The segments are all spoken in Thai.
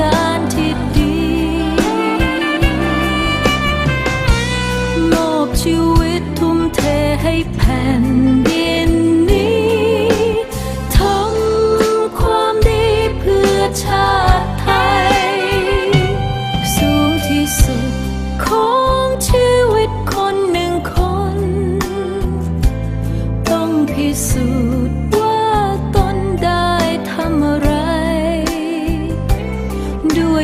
รา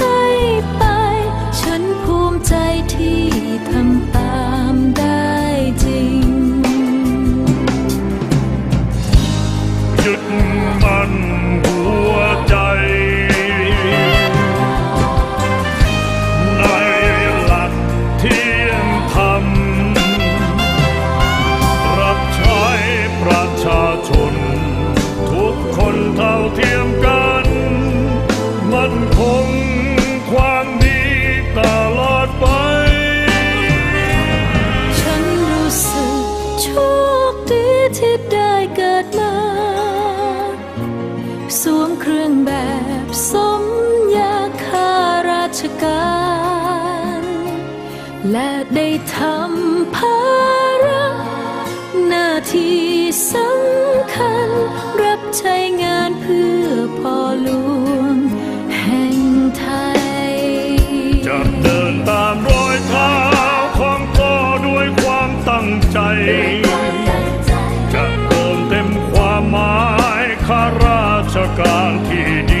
้ เครื่องแบบสมยาข้าราชการ และได้ทำภาระหน้าที่สำคัญ รับใช้งานเพื่อพ่อหลวงแห่งไทย จะเดินตามรอยเท้าของพ่อด้วยความตั้งใจ จะเติมเต็มความหมายข้ารา ช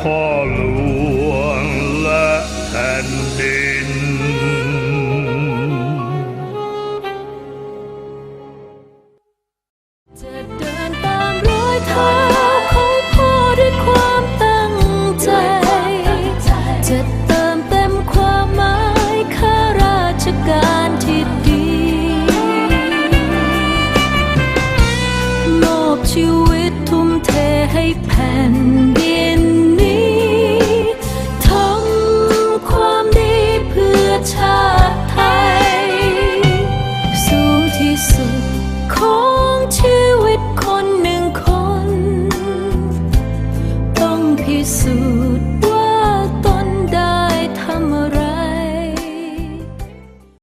พ่อหลวงและแผ่นดิน